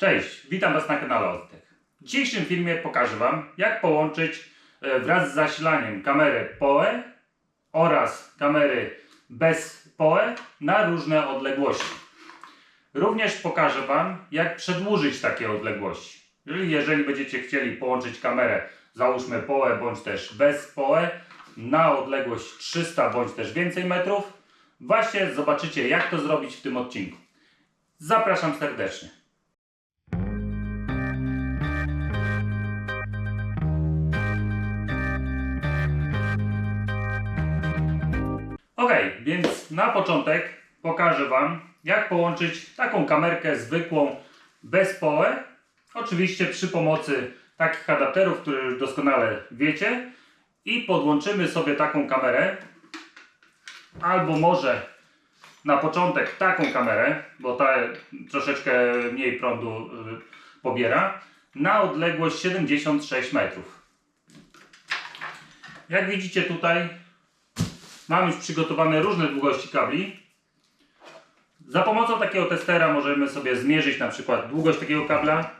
Cześć, witam Was na kanale Oddech. W dzisiejszym filmie pokażę Wam, jak połączyć e, wraz z zasilaniem kamerę POE oraz kamery bez POE na różne odległości. Również pokażę Wam, jak przedłużyć takie odległości. Czyli jeżeli będziecie chcieli połączyć kamerę, załóżmy POE bądź też bez POE, na odległość 300 bądź też więcej metrów, właśnie zobaczycie, jak to zrobić w tym odcinku. Zapraszam serdecznie. Ok, więc na początek pokażę Wam, jak połączyć taką kamerkę zwykłą bez POE. Oczywiście przy pomocy takich adapterów, które już doskonale wiecie. I podłączymy sobie taką kamerę. Albo może na początek taką kamerę, bo ta troszeczkę mniej prądu y, pobiera, na odległość 76 metrów. Jak widzicie tutaj mam już przygotowane różne długości kabli. Za pomocą takiego testera możemy sobie zmierzyć na przykład długość takiego kabla.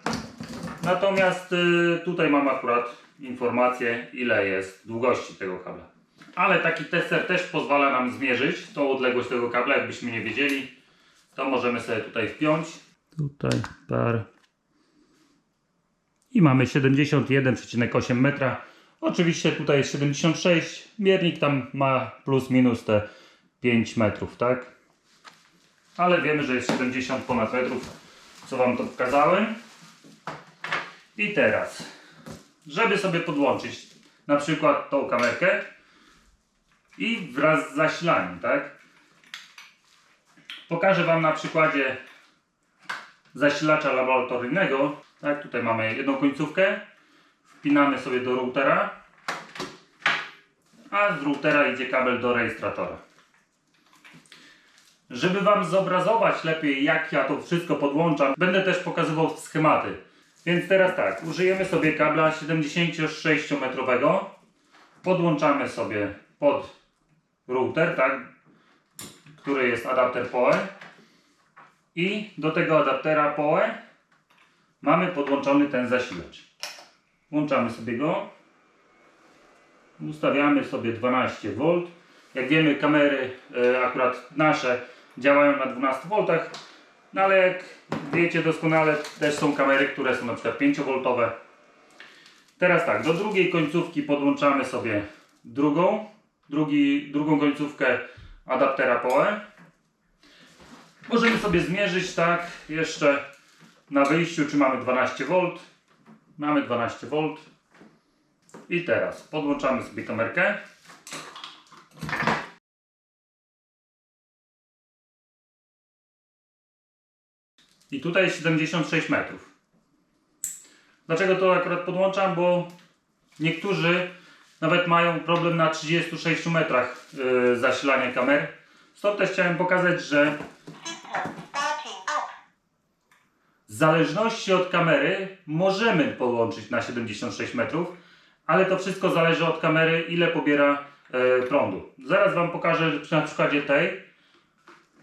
Natomiast y, tutaj mam akurat informację ile jest długości tego kabla. Ale taki tester też pozwala nam zmierzyć tą odległość tego kabla, jakbyśmy nie wiedzieli. To możemy sobie tutaj wpiąć. Tutaj par. I mamy 71,8 metra. Oczywiście tutaj jest 76. Miernik tam ma plus minus te 5 metrów, tak? Ale wiemy, że jest 70 ponad metrów, co Wam to pokazałem. I teraz, żeby sobie podłączyć na przykład tą kamerkę i wraz z zasilaniem, tak? Pokażę Wam na przykładzie zasilacza laboratoryjnego. Tak, tutaj mamy jedną końcówkę. Wpinamy sobie do routera. A z routera idzie kabel do rejestratora. Żeby Wam zobrazować lepiej, jak ja to wszystko podłączam, będę też pokazywał schematy. Więc teraz tak, użyjemy sobie kabla 76-metrowego. Podłączamy sobie pod router, tak, który jest adapter PoE. I do tego adaptera PoE mamy podłączony ten zasilacz. Włączamy sobie go. Ustawiamy sobie 12 V. Jak wiemy, kamery e, akurat nasze działają na 12 V. No ale jak wiecie doskonale, też są kamery, które są na przykład 5V. Teraz tak, do drugiej końcówki podłączamy sobie drugą, drugi, drugą końcówkę adaptera PoE. Możemy sobie zmierzyć tak jeszcze na wyjściu, czy mamy 12V. Mamy 12V. I teraz podłączamy sobie kamerkę. I tutaj jest 76 metrów. Dlaczego to akurat podłączam? Bo niektórzy nawet mają problem na 36 metrach yy, zasilania kamer. Stąd też chciałem pokazać, że zależności od kamery możemy podłączyć na 76 metrów, ale to wszystko zależy od kamery, ile pobiera e, prądu. Zaraz Wam pokażę na przykładzie tej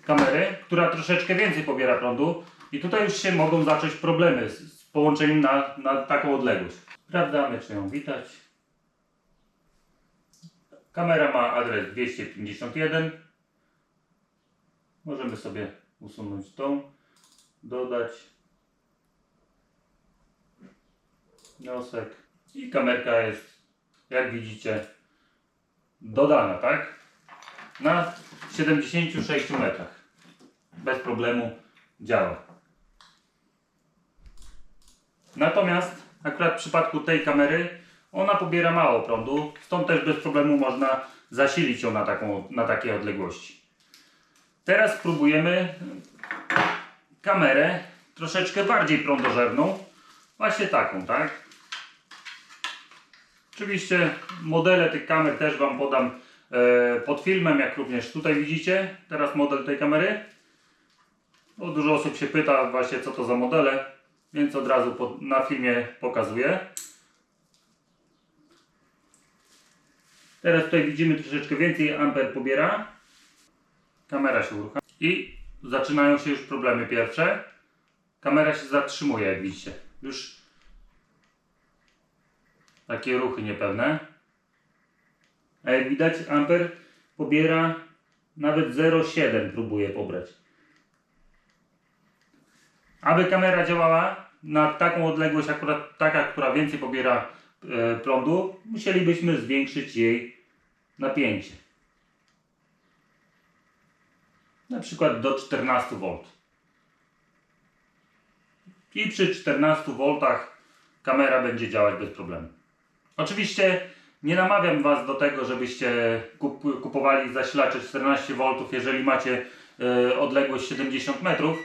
kamery, która troszeczkę więcej pobiera prądu i tutaj już się mogą zacząć problemy z, z połączeniem na, na taką odległość. Sprawdzamy, czy ją widać. Kamera ma adres 251. Możemy sobie usunąć tą, dodać wniosek i kamerka jest, jak widzicie, dodana, tak? Na 76 metrach. Bez problemu działa. Natomiast akurat w przypadku tej kamery ona pobiera mało prądu, stąd też bez problemu można zasilić ją na, taką, na takiej odległości. Teraz spróbujemy kamerę troszeczkę bardziej prądożerną, właśnie taką, tak? Oczywiście modele tych kamer też Wam podam e, pod filmem, jak również tutaj widzicie. Teraz model tej kamery. Bo dużo osób się pyta właśnie co to za modele, więc od razu pod, na filmie pokazuję. Teraz tutaj widzimy troszeczkę więcej amper pobiera. Kamera się uruchamia i zaczynają się już problemy pierwsze. kamera się zatrzymuje, jak widzicie. Już takie ruchy niepewne. A jak widać, amper pobiera nawet 0,7 próbuje pobrać. Aby kamera działała na taką odległość, akurat taka, która więcej pobiera e, prądu, musielibyśmy zwiększyć jej napięcie. Na przykład do 14 V. I przy 14 V kamera będzie działać bez problemu. Oczywiście nie namawiam Was do tego, żebyście kup- kupowali zasilacze 14 V, jeżeli macie e, odległość 70 metrów.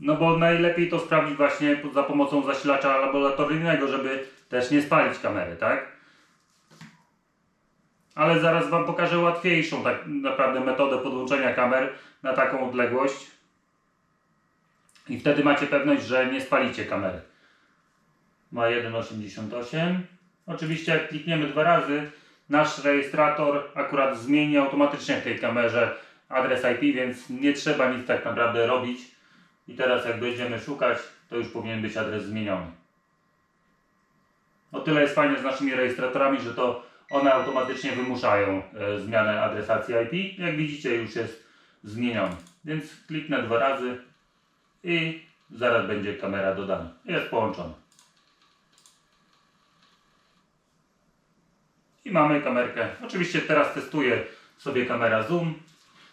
No bo najlepiej to sprawdzić właśnie za pomocą zasilacza laboratoryjnego, żeby też nie spalić kamery, tak? Ale zaraz Wam pokażę łatwiejszą tak naprawdę metodę podłączenia kamer na taką odległość. I wtedy macie pewność, że nie spalicie kamery. Ma 1,88. Oczywiście jak klikniemy dwa razy, nasz rejestrator akurat zmieni automatycznie w tej kamerze adres IP, więc nie trzeba nic tak naprawdę robić. I teraz jak będziemy szukać, to już powinien być adres zmieniony. O tyle jest fajnie z naszymi rejestratorami, że to one automatycznie wymuszają e, zmianę adresacji IP. Jak widzicie już jest zmieniony. Więc kliknę dwa razy i zaraz będzie kamera dodana. Jest połączona. I mamy kamerkę. Oczywiście teraz testuję sobie kamera zoom.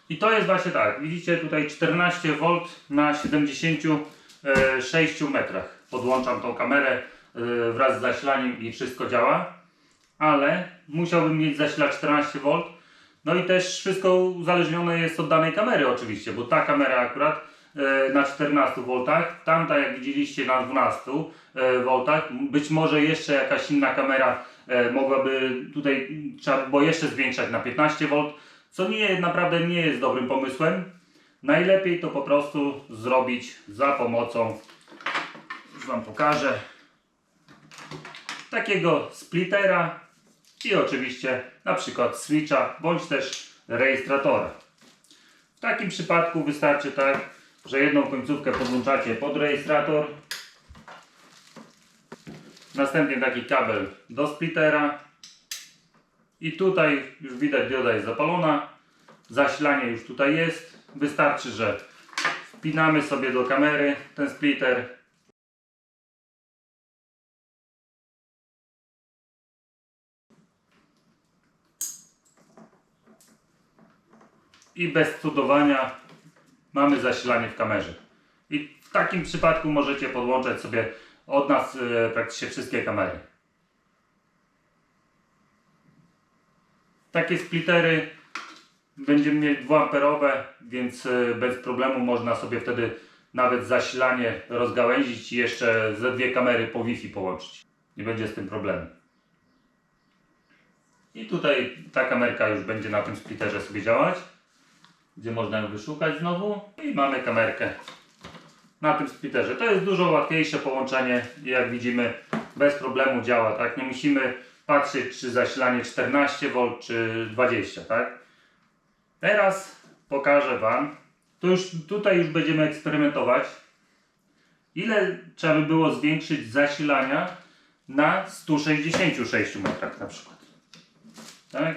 I to jest właśnie tak. Widzicie tutaj 14 V na 76 metrach. Podłączam tą kamerę e, wraz z zasilaniem i wszystko działa. Ale musiałbym mieć zasilacz 14 V. No i też wszystko uzależnione jest od danej kamery oczywiście, bo ta kamera akurat e, na 14 V, tamta jak widzieliście na 12 V, być może jeszcze jakaś inna kamera e, mogłaby tutaj, trzeba by było jeszcze zwiększać na 15 V, co nie, naprawdę nie jest dobrym pomysłem. Najlepiej to po prostu zrobić za pomocą, już Wam pokażę, takiego splittera i oczywiście na przykład switcha bądź też rejestratora. W takim przypadku wystarczy tak, że jedną końcówkę podłączacie pod rejestrator, następnie taki kabel do splittera i tutaj już widać dioda jest zapalona, zasilanie już tutaj jest, wystarczy, że wpinamy sobie do kamery ten splitter. I bez cudowania mamy zasilanie w kamerze. I w takim przypadku możecie podłączać sobie od nas e, praktycznie wszystkie kamery. Takie splittery będziemy mieli 2 amperowe, więc e, bez problemu można sobie wtedy nawet zasilanie rozgałęzić i jeszcze ze dwie kamery po Wi-Fi połączyć. Nie będzie z tym problemu. I tutaj ta kamerka już będzie na tym splitterze sobie działać gdzie można ją wyszukać znowu i mamy kamerkę na tym splitterze. To jest dużo łatwiejsze połączenie i jak widzimy bez problemu działa, tak? Nie musimy patrzeć czy zasilanie 14V czy 20, tak? Teraz pokażę Wam, to już tutaj już będziemy eksperymentować ile trzeba by było zwiększyć zasilania na 166 metrach na przykład. Tak?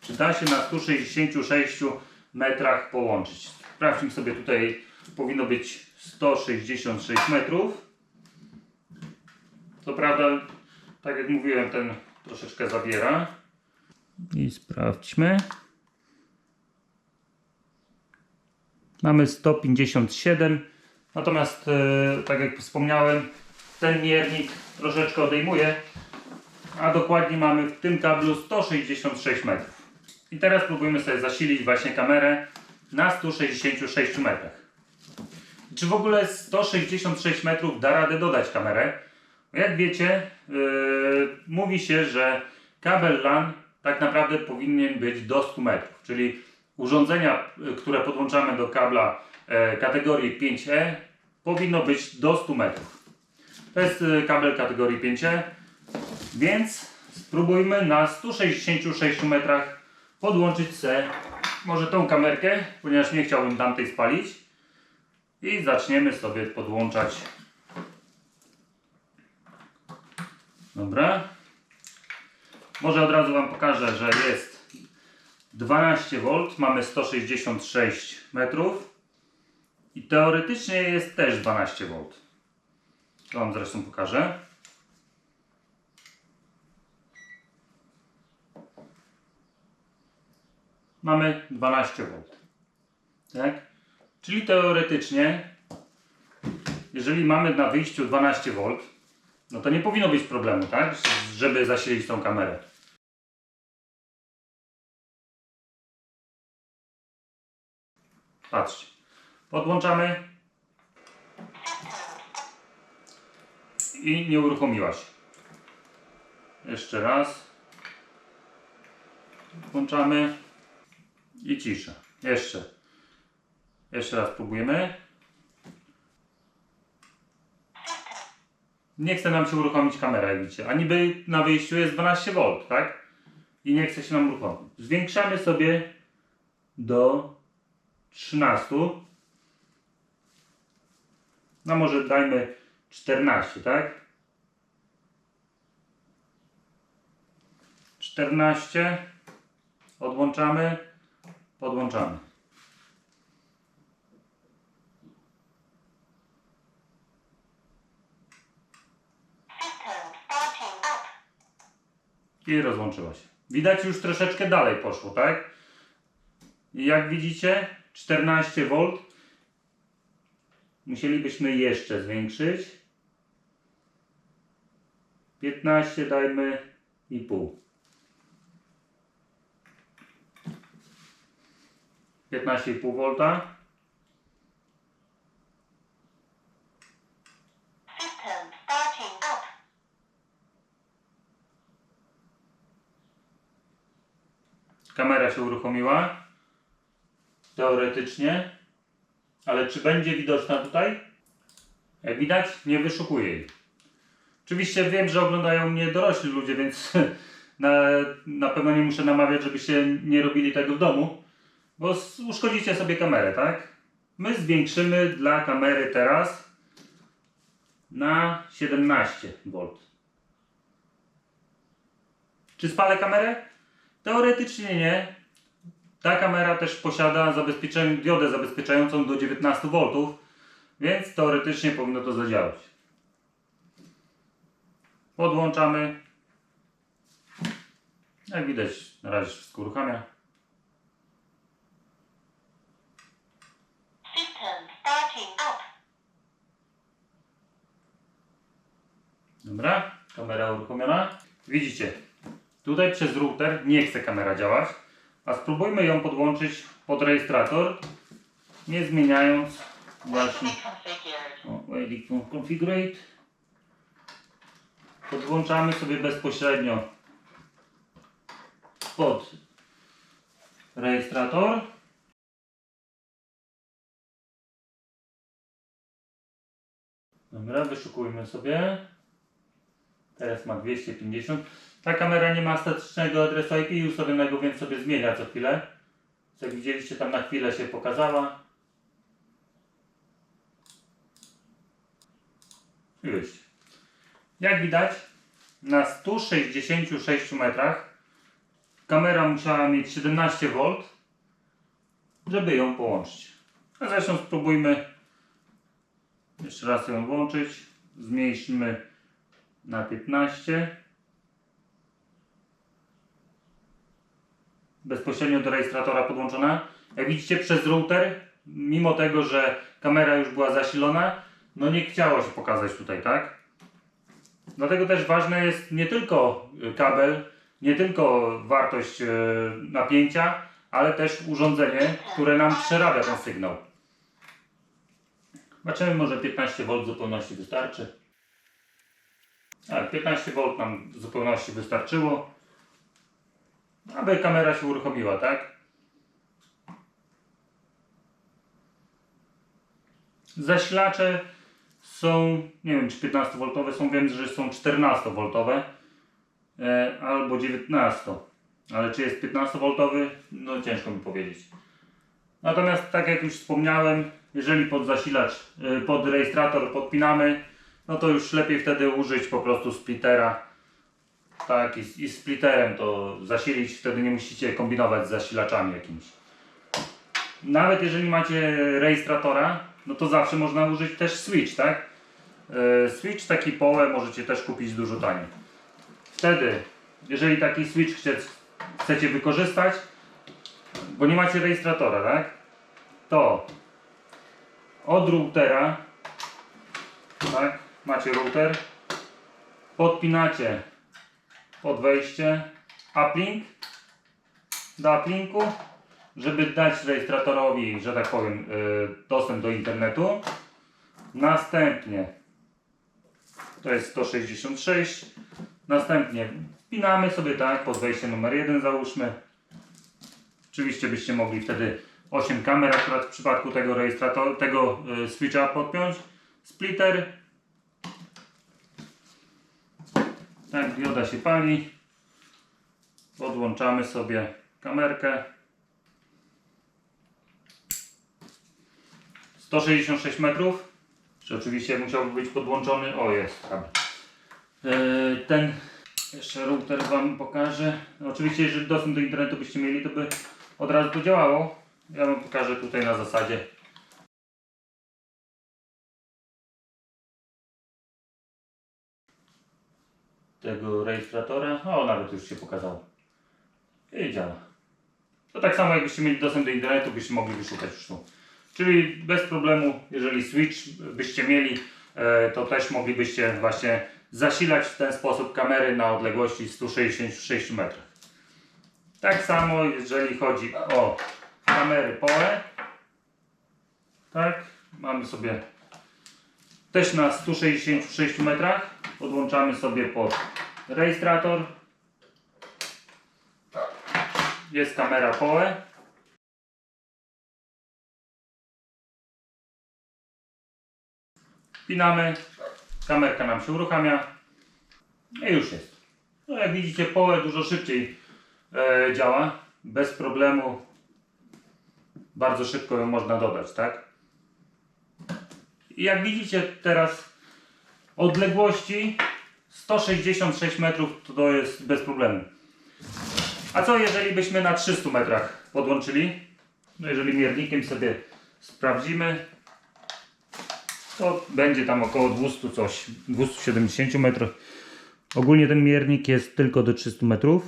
Czy da się na 166 metrach połączyć? Sprawdźmy sobie tutaj, powinno być 166 metrów. Co prawda, tak jak mówiłem, ten troszeczkę zabiera. I sprawdźmy. Mamy 157. Natomiast, e, tak jak wspomniałem, ten miernik troszeczkę odejmuje. A dokładnie mamy w tym kablu 166 metrów. I teraz próbujemy sobie zasilić właśnie kamerę na 166 metrach. Czy w ogóle 166 metrów da radę dodać kamerę? Jak wiecie, yy, mówi się, że kabel LAN tak naprawdę powinien być do 100 metrów, czyli urządzenia, y, które podłączamy do kabla e, kategorii 5E powinno być do 100 metrów. To jest y, kabel kategorii 5E, więc spróbujmy na 166 metrach podłączyć se może tą kamerkę, ponieważ nie chciałbym tamtej spalić. I zaczniemy sobie podłączać. Dobra. Może od razu Wam pokażę, że jest 12 V, mamy 166 metrów i teoretycznie jest też 12 V. To Wam zresztą pokażę. Mamy 12 V. Tak? Czyli teoretycznie, jeżeli mamy na wyjściu 12 V, no to nie powinno być problemu, tak? Żeby zasilić tą kamerę. Patrzcie. Podłączamy i nie uruchomiła się. Jeszcze raz. Włączamy i cisza. Jeszcze. Jeszcze raz próbujemy. Nie chce nam się uruchomić kamera, jak widzicie. A niby na wyjściu jest 12 V, tak? I nie chce się nam uruchomić. Zwiększamy sobie do 13. No może dajmy 14, tak? 14. Odłączamy. Podłączamy. I rozłączyła się. Widać już troszeczkę dalej poszło, tak? I jak widzicie, 14 V. Musielibyśmy jeszcze zwiększyć. 15 dajmy i pół. 15,5 V. Kamera się uruchomiła. Teoretycznie. Ale czy będzie widoczna tutaj? Jak widać, nie wyszukuję jej. Oczywiście wiem, że oglądają mnie dorośli ludzie, więc na, na pewno nie muszę namawiać, żebyście nie robili tego w domu, bo uszkodzicie sobie kamerę, tak? My zwiększymy dla kamery teraz na 17 V. Czy spalę kamerę? Teoretycznie nie. Ta kamera też posiada zabezpieczenie, diodę zabezpieczającą do 19 V, więc teoretycznie powinno to zadziałać. Podłączamy. Jak widać, na razie wszystko uruchamia. Dobra, kamera uruchomiona. Widzicie, tutaj przez router nie chce kamera działać, a spróbujmy ją podłączyć pod rejestrator, nie zmieniając właśnie o, Edit Configurate. Podłączamy sobie bezpośrednio pod rejestrator. Dobra, wyszukujmy sobie. Teraz ma 250. Ta kamera nie ma statycznego adresu IP ustawionego, więc sobie zmienia co chwilę. Jak widzieliście, tam na chwilę się pokazała. Już. Jak widać, na 166 metrach kamera musiała mieć 17 V, żeby ją połączyć. A zresztą spróbujmy jeszcze raz ją włączyć. Zmniejszymy na 15. Bezpośrednio do rejestratora podłączona. Jak widzicie przez router, mimo tego, że kamera już była zasilona, no nie chciało się pokazać tutaj, tak? Dlatego też ważne jest nie tylko y, kabel, nie tylko wartość y, napięcia, ale też urządzenie, które nam przerabia ten sygnał. Zobaczymy, może 15 V w zupełności wystarczy. Tak, 15 V nam w zupełności wystarczyło, aby kamera się uruchomiła, tak? Zasilacze są, nie wiem czy 15V są, wiem, że są 14V e, albo 19, ale czy jest 15V, no ciężko mi powiedzieć. Natomiast tak jak już wspomniałem, jeżeli pod zasilacz, y, pod rejestrator podpinamy, no to już lepiej wtedy użyć po prostu splittera. Tak, i, i splitterem to zasilić, wtedy nie musicie kombinować z zasilaczami jakimiś. Nawet jeżeli macie rejestratora, no to zawsze można użyć też switch, tak? E, Switch taki połę możecie też kupić dużo taniej. Wtedy, jeżeli taki switch chcecie wykorzystać, bo nie macie rejestratora, tak? To od routera, tak? Macie router, podpinacie pod wejście uplink do uplinku, żeby dać registratorowi, że tak powiem, y, dostęp do internetu. Następnie to jest 166. Następnie wpinamy sobie tak pod wejście numer 1 załóżmy. Oczywiście byście mogli wtedy 8 kamer akurat w przypadku tego rejestratora, tego y, switcha podpiąć. Splitter. Tak, dioda się pali. Podłączamy sobie kamerkę. 166 metrów. Czy oczywiście musiałby być podłączony? O, jest. Yy, ten jeszcze router Wam pokażę. Oczywiście, jeżeli dostęp do internetu byście mieli, to by od razu to działało. Ja Wam pokażę tutaj na zasadzie. Tego rejestratora. O, nawet już się pokazało. I działa. To tak samo jakbyście mieli dostęp do internetu, byście mogli wyszukać już tu. Czyli bez problemu, jeżeli switch byście mieli, e, to też moglibyście właśnie zasilać w ten sposób kamery na odległości 166 metrów. Tak samo jeżeli chodzi o kamery POE. Tak, mamy sobie też na 166 metrach. Podłączamy sobie pod rejestrator. Jest kamera POE. Wpinamy, kamerka nam się uruchamia i już jest. No jak widzicie połę dużo szybciej e, działa, bez problemu bardzo szybko ją można dodać, tak? I jak widzicie teraz odległości 166 metrów to, jest bez problemu. A co jeżeli byśmy na 300 metrach podłączyli? No jeżeli miernikiem sobie sprawdzimy, to będzie tam około 200 coś, 270 metrów. Ogólnie ten miernik jest tylko do 300 metrów.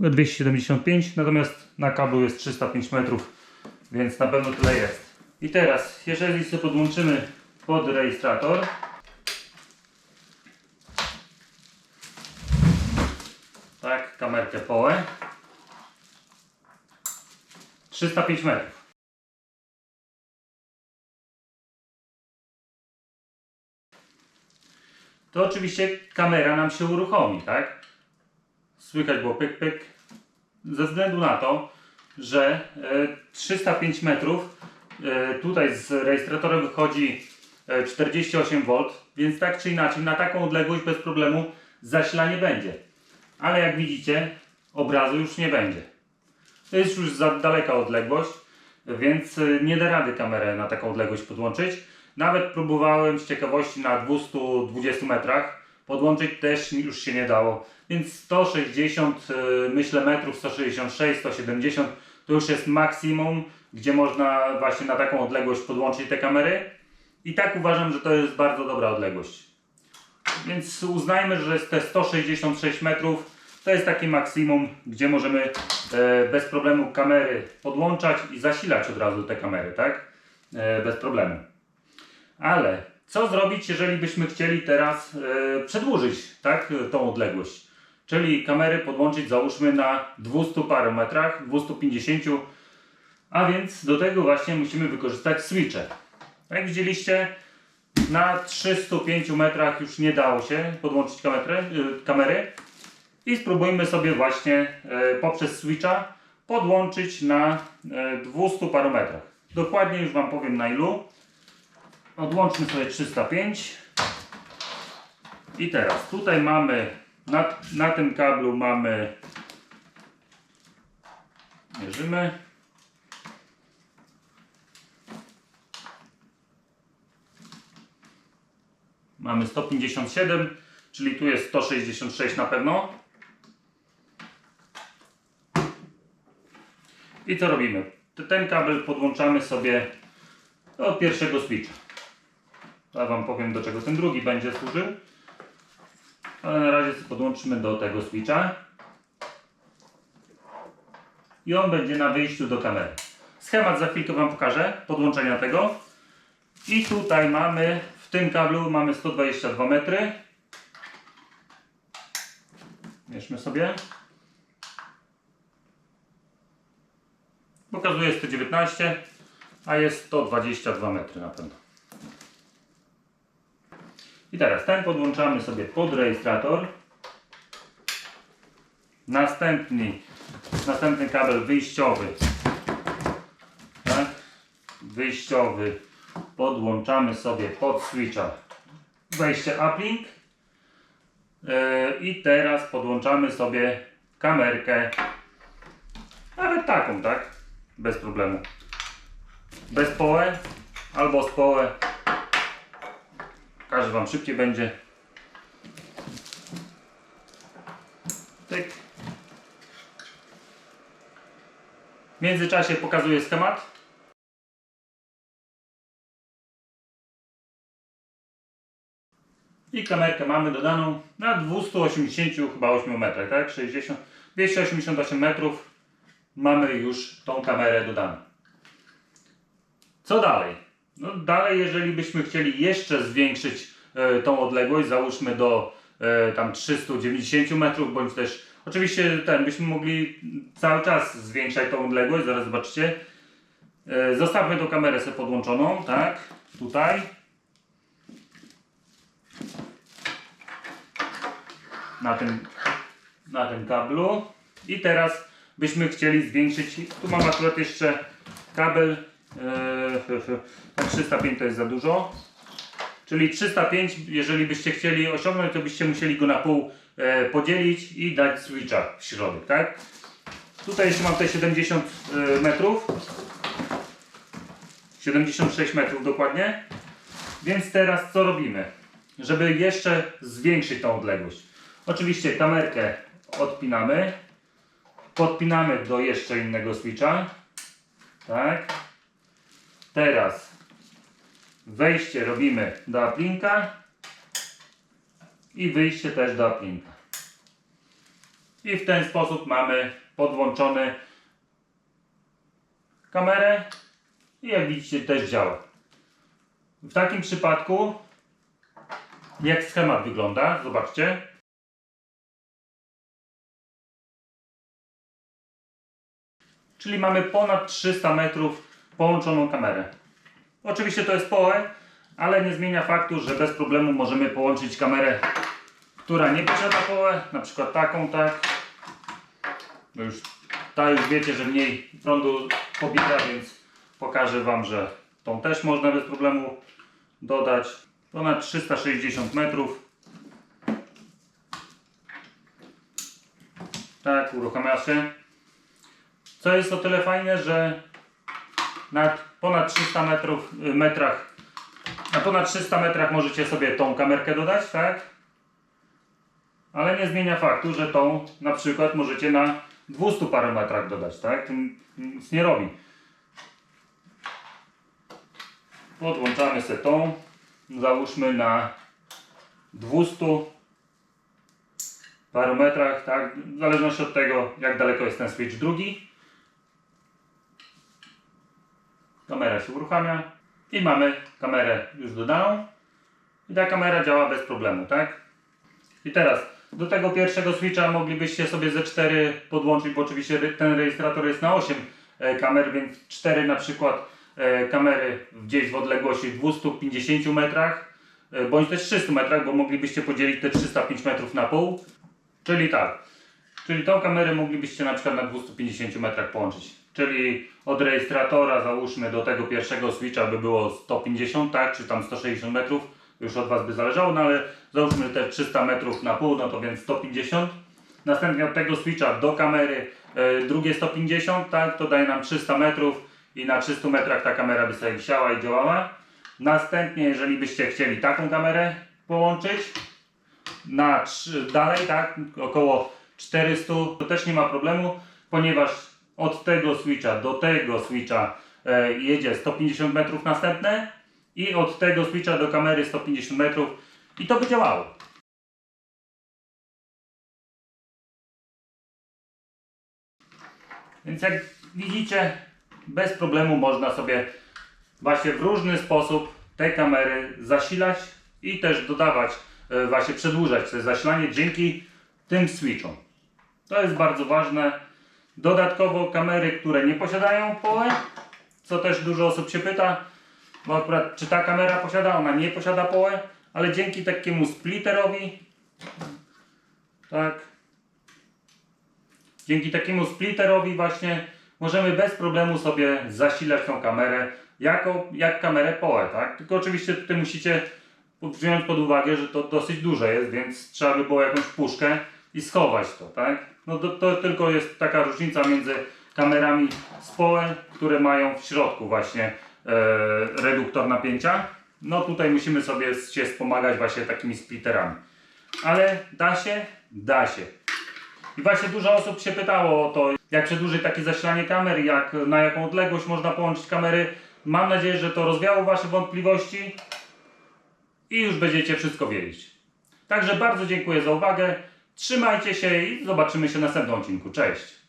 275, natomiast na kablu jest 305 metrów, więc na pewno tyle jest. I teraz, jeżeli sobie podłączymy pod rejestrator, tak, kamerkę POE, 305 metrów. to oczywiście kamera nam się uruchomi, tak? Słychać było pyk, pyk. Ze względu na to, że e, 305 metrów e, tutaj z rejestratora wychodzi e, 48V, więc tak czy inaczej na taką odległość bez problemu zasilanie będzie. Ale jak widzicie, obrazu już nie będzie. To jest już za daleka odległość, więc e, nie da rady kamerę na taką odległość podłączyć. Nawet próbowałem z ciekawości na 220 metrach podłączyć, też już się nie dało. Więc 160 y, myślę metrów, 166, 170 to już jest maksimum, gdzie można właśnie na taką odległość podłączyć te kamery. I tak uważam, że to jest bardzo dobra odległość. Więc uznajmy, że te 166 metrów to jest takie maksimum, gdzie możemy e, bez problemu kamery podłączać i zasilać od razu te kamery, tak? E, bez problemu. Ale co zrobić, jeżeli byśmy chcieli teraz e, przedłużyć tak, tą odległość? Czyli kamery podłączyć załóżmy na 200 paru metrach, 250, a więc do tego właśnie musimy wykorzystać switche. Jak widzieliście, na 305 metrach już nie dało się podłączyć kamery, kamery i spróbujmy sobie właśnie e, poprzez switcha podłączyć na e, 200 paru metrach. Dokładnie już Wam powiem na ilu. Odłączmy sobie 305. I teraz tutaj mamy, na, na tym kablu mamy mierzymy. Mamy 157, czyli tu jest 166 na pewno. I co robimy? Ten kabel podłączamy sobie od pierwszego switcha. Ja Wam powiem do czego ten drugi będzie służył. Ale na razie podłączymy do tego switcha. I on będzie na wyjściu do kamery. Schemat za chwilkę Wam pokażę podłączenia tego. I tutaj mamy, w tym kablu mamy 122 metry. Mierzmy sobie. Pokazuje 119, a jest 122 metry na pewno. I teraz ten podłączamy sobie pod rejestrator. Następny, następny kabel wyjściowy. Tak? Wyjściowy podłączamy sobie pod switcha wejście uplink. Yy, I teraz podłączamy sobie kamerkę. Nawet taką, tak? Bez problemu. Bez połę albo z połę. Pokażę Wam szybciej będzie. Tyk. W międzyczasie pokazuję schemat. I kamerkę mamy dodaną na 280 chyba 8 metrach, tak? 60, 288 metrów mamy już tą kamerę dodaną. Co dalej? No dalej, jeżeli byśmy chcieli jeszcze zwiększyć e, tą odległość, załóżmy do e, tam 390 metrów, bądź też oczywiście ten, byśmy mogli cały czas zwiększać tą odległość, zaraz zobaczycie. E, zostawmy tą kamerę sobie podłączoną, tak? Tutaj. Na tym, na tym kablu. I teraz byśmy chcieli zwiększyć, tu mam akurat jeszcze kabel Eee, na 305 to jest za dużo. Czyli 305, jeżeli byście chcieli osiągnąć, to byście musieli go na pół e, podzielić i dać switcha w środek, tak? Tutaj jeszcze mam te 70 e, metrów. 76 metrów dokładnie. Więc teraz co robimy? Żeby jeszcze zwiększyć tą odległość. Oczywiście kamerkę odpinamy. Podpinamy do jeszcze innego switcha. Tak. Teraz wejście robimy do aplinka i wyjście też do aplinka. I w ten sposób mamy podłączony kamerę i jak widzicie też działa. W takim przypadku jak schemat wygląda, zobaczcie. Czyli mamy ponad 300 metrów połączoną kamerę. Oczywiście to jest połę, ale nie zmienia faktu, że bez problemu możemy połączyć kamerę, która nie posiada połę, na przykład taką, tak. No już, ta już wiecie, że mniej prądu pobiera, więc pokażę Wam, że tą też można bez problemu dodać. Ponad 360 metrów. Tak, uruchamia się. Co jest o tyle fajne, że na ponad 300 metrów, y, metrach, na ponad 300 metrach możecie sobie tą kamerkę dodać, tak? Ale nie zmienia faktu, że tą na przykład możecie na 200 paru metrach dodać, tak? Tym nic nie robi. Podłączamy sobie tą, załóżmy na 200 paru metrach, tak? W zależności od tego, jak daleko jest ten switch drugi. Kamera się uruchamia i mamy kamerę już dodaną. I ta kamera działa bez problemu, tak? I teraz do tego pierwszego switcha moglibyście sobie ze 4 podłączyć, bo oczywiście ten rejestrator jest na 8 e, kamer, więc 4 na przykład e, kamery gdzieś w odległości 250 metrach, e, bądź też 300 metrach, bo moglibyście podzielić te 305 metrów na pół. Czyli tak, Czyli tą kamerę moglibyście na przykład na 250 metrach połączyć. Czyli od rejestratora załóżmy do tego pierwszego switcha by było 150, tak, czy tam 160 metrów, już od Was by zależało, no ale załóżmy te 300 metrów na pół, no to więc 150. Następnie od tego switcha do kamery e, drugie 150, tak, to daje nam 300 metrów i na 300 metrach ta kamera by sobie wisiała i działała. Następnie, jeżeli byście chcieli taką kamerę połączyć na trzy, dalej, tak, około 400, to też nie ma problemu, ponieważ od tego switcha do tego switcha e, jedzie 150 metrów następne i od tego switcha do kamery 150 metrów i to by działało. Więc jak widzicie, bez problemu można sobie właśnie w różny sposób te kamery zasilać i też dodawać, e, właśnie przedłużać to zasilanie dzięki tym switchom. To jest bardzo ważne. Dodatkowo kamery, które nie posiadają POE, co też dużo osób się pyta, bo akurat czy ta kamera posiada, ona nie posiada POE, ale dzięki takiemu splitterowi, tak, dzięki takiemu splitterowi właśnie możemy bez problemu sobie zasilać tą kamerę jako, jak kamerę POE, tak? Tylko oczywiście tutaj musicie wziąć pod uwagę, że to dosyć duże jest, więc trzeba by było jakąś puszkę i schować to, tak? No to, to tylko jest taka różnica między kamerami z POE, które mają w środku właśnie e, reduktor napięcia. No tutaj musimy sobie się wspomagać właśnie takimi splitterami. Ale da się? Da się. I właśnie dużo osób się pytało o to, jak przedłużyć takie zasilanie kamer, jak, na jaką odległość można połączyć kamery. Mam nadzieję, że to rozwiało Wasze wątpliwości i już będziecie wszystko wiedzieć. Także bardzo dziękuję za uwagę. Trzymajcie się i zobaczymy się w następnym odcinku. Cześć!